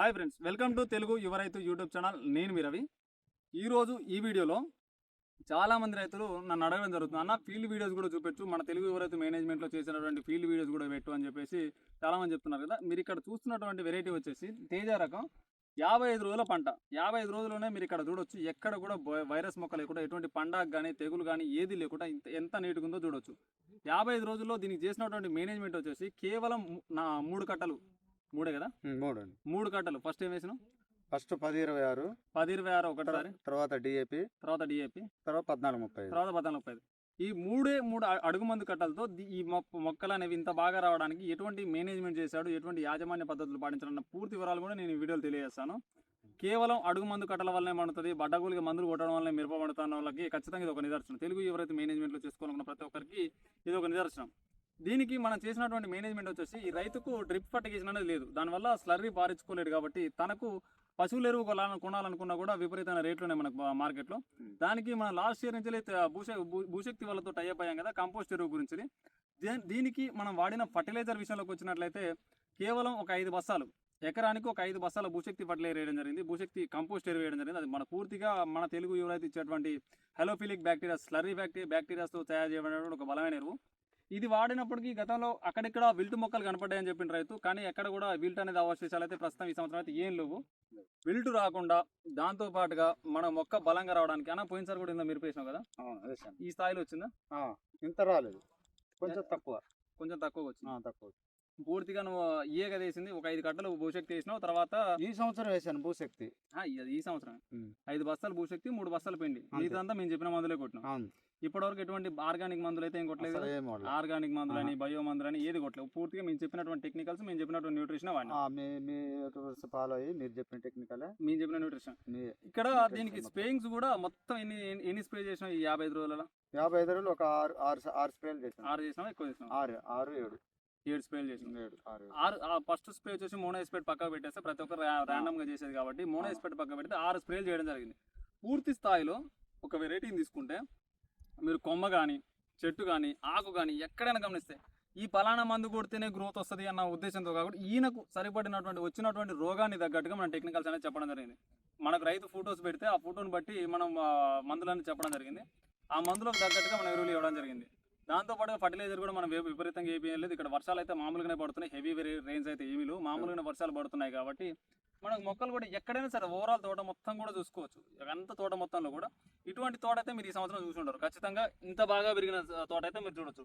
Hi friends welcome to Telugu యువ రైతు YouTube channel. నేను మీ రవి. ఈరోజు ఈ వీడియోలో చాలామంది రైతులు నన్ను అడగడం జరుగుతుంది. అన్న ఫీల్డ్ వీడియోస్ కూడా చూపెట్టు. మన తెలుగు యువ రైతు మేనేజ్మెంట్లో చేసినటువంటి ఫీల్డ్ వీడియోస్ కూడా పెట్టు అని చెప్పేసి చాలామంది చెప్తున్నారు కదా. మీరు ఇక్కడ చూస్తున్నటువంటి వెరైటీ వచ్చేసి తేజ రకం. యాభై ఐదు రోజుల పంట. యాభై ఐదు రోజుల్లోనే మీరు ఇక్కడ చూడొచ్చు. ఎక్కడ కూడా వైరస్ మొక్క లేకుండా ఎటువంటి పండగ కానీ తెగులు కానీ ఏది లేకుండా ఇంత ఎంత నీట్గా ఉందో చూడొచ్చు. యాభై ఐదు రోజుల్లో దీనికి చేసినటువంటి మేనేజ్మెంట్ వచ్చేసి కేవలం నా మూడు కట్టలు. మూడే కదా? మూడు అండి మూడు కట్టలు. ఫస్ట్ ఏం వేసినాం ఫస్ట్ పది ఇరవై ఆరు పది ఇరవై ఆరు ఒకటిసారి తర్వాత డిఏపి తర్వాత డిఏపి. తర్వాత పద్నాలుగు ముప్పై తర్వాత పద్నాలుగు ముప్పై. ఈ మూడే మూడు అడుగు మందు కట్టలతో ఈ మొక్క మొక్కలు అనేవి ఇంత బాగా రావడానికి ఎటువంటి మేనేజ్మెంట్ చేశాడు ఎటువంటి యాజమాన్య పద్ధతులు పాటించాలన్న పూర్తి వివరాలు కూడా నేను ఈ వీడియోలో తెలియజేస్తాను. కేవలం అడుగు మందు కట్టల వల్లనే పండుతుంది బడ్డగూలిగా మందులు కొట్టడం వల్లనే మిరప పండుతున్న వాళ్ళకి ఖచ్చితంగా ఇది ఒక నిదర్శనం. తెలుగు ఎవరైతే మేనేజ్మెంట్లో చేసుకోవాలనుకున్న ప్రతి ఒక్కరికి ఇది ఒక నిదర్శనం. దీనికి మనం చేసినటువంటి మేనేజ్మెంట్ వచ్చేసి ఈ రైతుకు డ్రిప్ ఫర్టిగేషన్ అనేది లేదు. దానివల్ల స్లర్రీ పారించుకోలేడు కాబట్టి తనకు పశువుల ఎరువు కొనాలనుకున్నా కూడా విపరీతమైన రేట్లు ఉన్నాయి మనకు మార్కెట్లో. దానికి మనం లాస్ట్ ఇయర్ నుంచి భూశ భూ- భూశక్తి వాళ్ళతో టైప్ అయ్యాం కదా కంపోస్ట్ ఎరువు గురించి దే- దీనికి మనం వాడిన ఫర్టిలైజర్ విషయంలోకి వచ్చినట్లయితే కేవలం ఒక ఐదు బస్తాలు ఎకరానికి ఒక ఐదు బస్సాల భూశక్తి ఫర్టిలైజర్ వేయడం జరిగింది. భూశక్తి కంపోస్ట్ ఎరువు వేయడం జరిగింది. అది మన పూర్తిగా మన తెలుగు ఎవరైతే ఇచ్చేటువంటి హెలోఫిలిక్ బ్యాక్టీరియా స్లర్రీ బ్యాక్టీరియా బ్యాక్టీరియాస్తో తయారు చేయబడినటువంటి ఒక బలమైన ఎరువు. ఇది వాడినప్పటికీ గతంలో అక్కడిక్కడ విల్ట్ మొక్కలు కనపడ్డాయని చెప్పిన రైతు కానీ ఎక్కడ కూడా విల్ట్ అనేది అవశేషాలు అయితే ప్రస్తుతం ఈ సంవత్సరం అయితే ఏం లేవు. విల్ట్ రాకుండా దాంతో పాటుగా మన మొక్క బలంగా రావడానికి అన్న పోయినసారి కూడా ఇంత మీరు కదా. ఈ స్థాయిలో వచ్చిందా? ఇంత రాలేదు. కొంచెం తక్కువ. కొంచెం తక్కువ వచ్చింది. తక్కువ పూర్తిగా నువ్వు ఈయగా వేసింది ఒక ఐదు కట్టలు భూశక్తి వేసినావు తర్వాత ఈ సంవత్సరం వేసాను భూశక్తి. ఈ సంవత్సరం. ఐదు బస్తాలు భూశక్తి మూడు బస్తాలు పిండి. మిగతా మేము చెప్పిన మందులే కొట్టినాం. అవును. ఇప్పటివరకు ఎటువంటి ఆర్గానిక్ మందులు అయితే ఏం కొట్టలేదు. ఆర్గానిక్ మందులని బయో మందులని ఏది కొట్టలేదు. పూర్తిగా మేము చెప్పినటువంటి టెక్నికల్స్ మేము చెప్పినటువంటి న్యూట్రిషన్ వాడినా. ఫాలో అయ్యి మీరు చెప్పిన టెక్నికల్ మేము చెప్పిన న్యూట్రిషన్ ఇక్కడ దీనికి. స్ప్రేయింగ్స్ కూడా మొత్తం ఎన్ని ఎన్ని స్ప్రే చేసినాం ఈ యాభై ఐదు రోజులలో? యాభై ఐదు రోజులు ఒక ఆరు ఆరు ఆరు స్ప్రేలు చేసాను. ఆరు చేసినాం ఎక్కువ చేసినాం ఆరు ఆరు ఏడు. ఏడు స్ప్రేలు ఏడు ఆరు. ఫస్ట్ స్ప్రే వచ్చేసి మోనో ఎస్పెట్ పక్కకు పెట్టేస్తే ప్రతి ఒక్కరు ర్యాండమ్గా చేసేది కాబట్టి మోనో ఎస్పెట్ పక్క పెడితే ఆరు స్ప్రేలు చేయడం జరిగింది. పూర్తి స్థాయిలో ఒక వెరైటీని తీసుకుంటే మీరు కొమ్మ కానీ చెట్టు కానీ ఆకు కానీ ఎక్కడైనా గమనిస్తే ఈ పలానా మందు కొడితేనే గ్రోత్ వస్తుంది అన్న ఉద్దేశంతో కాకుండా ఈయనకు సరిపడినటువంటి వచ్చినటువంటి రోగాన్ని తగ్గట్టుగా మనం టెక్నికల్స్ అనేది చెప్పడం జరిగింది. మనకు రైతు ఫొటోస్ పెడితే ఆ ఫోటోని బట్టి మనం మందులని చెప్పడం జరిగింది. ఆ మందులకు తగ్గట్టుగా మనం ఎరువులు ఇవ్వడం జరిగింది. దాంతోపాటు ఫర్టిలైజర్ కూడా మనం విపరీతంగా ఏపీ లేదు ఇక్కడ వర్షాలు అయితే మామూలుగానే పడుతున్నాయి. హెవీ రేంజ్ అయితే ఏమీ లేవు. మామూలుగానే వర్షాలు పడుతున్నాయి కాబట్టి మనకు మొక్కలు కూడా ఎక్కడైనా సరే ఓవరాల్ తోట మొత్తం కూడా చూసుకోవచ్చు. అంత తోట మొత్తంలో కూడా ఇటువంటి తోట అయితే మీరు ఈ సంవత్సరం చూసి ఉంటారు. ఖచ్చితంగా ఇంత బాగా పెరిగిన తోట అయితే మీరు చూడొచ్చు.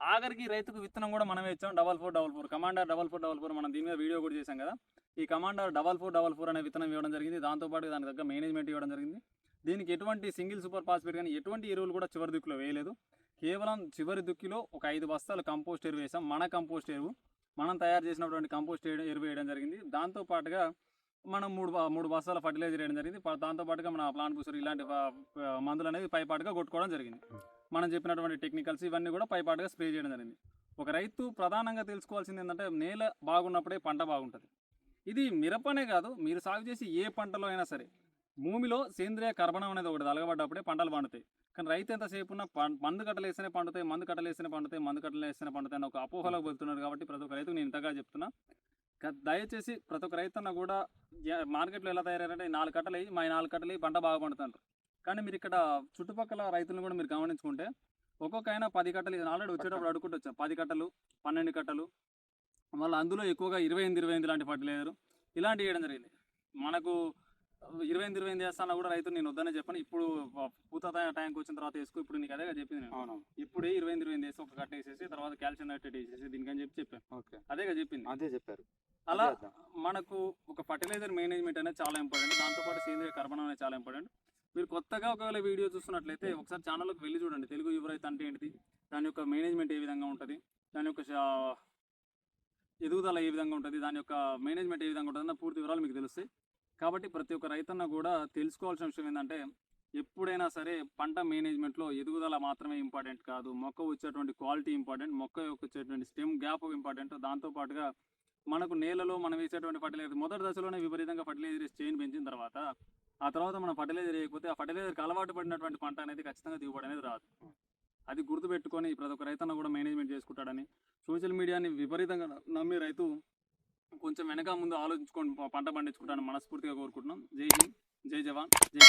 ఆఖరికి రైతుకు విత్తనం కూడా మనమే ఇచ్చాం. Double four double four commander double four double four మనం దీని మీద వీడియో కూడా చేశాం కదా. ఈ commander double four double four అనే విత్తనం ఇవ్వడం జరిగింది. దాంతోపాటు దానికి తగ్గ మేనేజ్మెంట్ ఇవ్వడం జరిగింది. దీనికి ఎటువంటి సింగిల్ సూపర్ ఫాస్ఫేట్ కానీ ఎటువంటి ఎరువులు కూడా చివరి దిక్కులో వేయలేదు. కేవలం చివరి దుక్కిలో ఒక ఐదు బస్తాలు కంపోస్ట్ ఎరువు వేసాం. మన కంపోస్ట్ ఎరువు. మనం తయారు చేసినటువంటి కంపోస్ట్ ఎరువు వేయడం జరిగింది. దాంతో పాటుగా మనం మూడు మూడు బస్తాల ఫర్టిలైజర్ వేయడం జరిగింది. దాంతో పాటుగా మన ప్లాంట్ బూసర్ ఇలాంటి మందులు అనేవి పైపాటుగా కొట్టుకోవడం జరిగింది. మనం చెప్పినటువంటి టెక్నికల్స్ ఇవన్నీ కూడా పైపాటుగా స్ప్రే చేయడం జరిగింది. ఒక రైతు ప్రధానంగా తెలుసుకోవాల్సింది ఏంటంటే నేల బాగున్నప్పుడే పంట బాగుంటుంది. ఇది మిరపనే కాదు మీరు సాగు చేసి ఏ పంటలో అయినా సరే భూమిలో సేంద్రియ కర్బనం అనేది ఒకటి అలగబడ్డప్పుడే పంటలు పండుతాయి. కానీ రైతు ఎంతసేపు ఉన్న మందు కట్టలేస్తేనే పండుతాయి మందు కట్టలేస్తేనే పండుతాయి మందు కట్టలేస్తేనే పండుతాయి అని ఒక అపోహలోకి వెళ్తున్నారు కాబట్టి ప్రతి ఒక్క రైతుకు నేను ఇంతగా చెప్తున్నా. దయచేసి ప్రతి ఒక్క రైతన్న కూడా మార్కెట్లో ఎలా తయారంటే నాలుగు కట్టలు వేయి, మా నాలుగు కట్టలు పంట బాగా పండుతారు కానీ మీరు ఇక్కడ చుట్టుపక్కల రైతులను కూడా మీరు గమనించుకుంటే ఒక్కొక్క అయినా పది కట్టలు ఆల్రెడీ వచ్చేటప్పుడు అడుగుకుంటూ వచ్చాను పది కట్టలు పన్నెండు కట్టలు మళ్ళీ అందులో ఎక్కువగా ఇరవై ఎనిమిది ఇరవై ఎనిమిది లాంటి ఫర్టిలైజర్ ఇలాంటివి వేయడం జరిగింది. మనకు ఇరవై ఎనిమిది ఇరవై ఎనిమిది వేస్తానా కూడా రైతు నేను వద్దనే చెప్పాను. ఇప్పుడు పూత టైంకి వచ్చిన తర్వాత వేసుకో ఇప్పుడు నీకు అదేగా చెప్పింది నేను. అవును ఇప్పుడే ఇరవై ఎనిమిది ఇరవై ఎనిమిది వేసి ఒక కట్ట వేసేసి తర్వాత కాల్షియం నైట్రేట్ వేసేసి దీనికని చెప్పి చెప్పాను. ఓకే. అదేగా చెప్పింది. అదే చెప్పారు. అలా అదే. మనకు ఒక ఫర్టిలైజర్ మేనేజ్మెంట్ అనేది చాలా ఇంపార్టెంట్. దాంతోపాటు సేంద్రియ కర్బనం అనేది చాలా ఇంపార్టెంట్. మీరు కొత్తగా ఒకవేళ వీడియో చూస్తున్నట్లయితే ఒకసారి ఛానల్లోకి వెళ్ళి చూడండి. తెలుగు యువరైతే అంటే ఏంటిది? దాని యొక్క మేనేజ్మెంట్ ఏ విధంగా ఉంటుంది? దాని యొక్క ఎదుగుదల ఏ విధంగా ఉంటుంది? దాని యొక్క మేనేజ్మెంట్ ఏ విధంగా ఉంటుంది? అన్న పూర్తి వివరాలు మీకు తెలుస్తాయి. కాబట్టి ప్రతి ఒక్క రైతన్న కూడా తెలుసుకోవాల్సిన విషయం ఏంటంటే ఎప్పుడైనా సరే పంట మేనేజ్మెంట్లో ఎదుగుదల మాత్రమే ఇంపార్టెంట్ కాదు. మొక్క వచ్చేటువంటి క్వాలిటీ ఇంపార్టెంట్ మొక్క యొక్క వచ్చేటువంటి స్టెమ్ గ్యాప్ ఇంపార్టెంట్. దాంతోపాటుగా మనకు నేలలో మనం వేసేటువంటి ఫర్టిలైజర్ మొదటి దశలోనే విపరీతంగా ఫర్టిలైజర్ వేసి చైన్ పెంచిన తర్వాత ఆ తర్వాత మనం ఫర్టిలైజర్ వేయకపోతే ఆ ఫర్టిలైజర్కి అలవాటు పడినటువంటి పంట అనేది ఖచ్చితంగా దిగుబడి అనేది రాదు. అది గుర్తుపెట్టుకొని ప్రతి ఒక్క రైతన్న కూడా మేనేజ్మెంట్ చేసుకుంటాడని సోషల్ మీడియాని విపరీతంగా నమ్మి రైతు కొంచెం వెనక ముందు ఆలోచించుకొని పంట పండించుకుంటాను మనస్ఫూర్తిగా కోరుకుంటున్నాం. జై హింద్ జై జవాన్ జై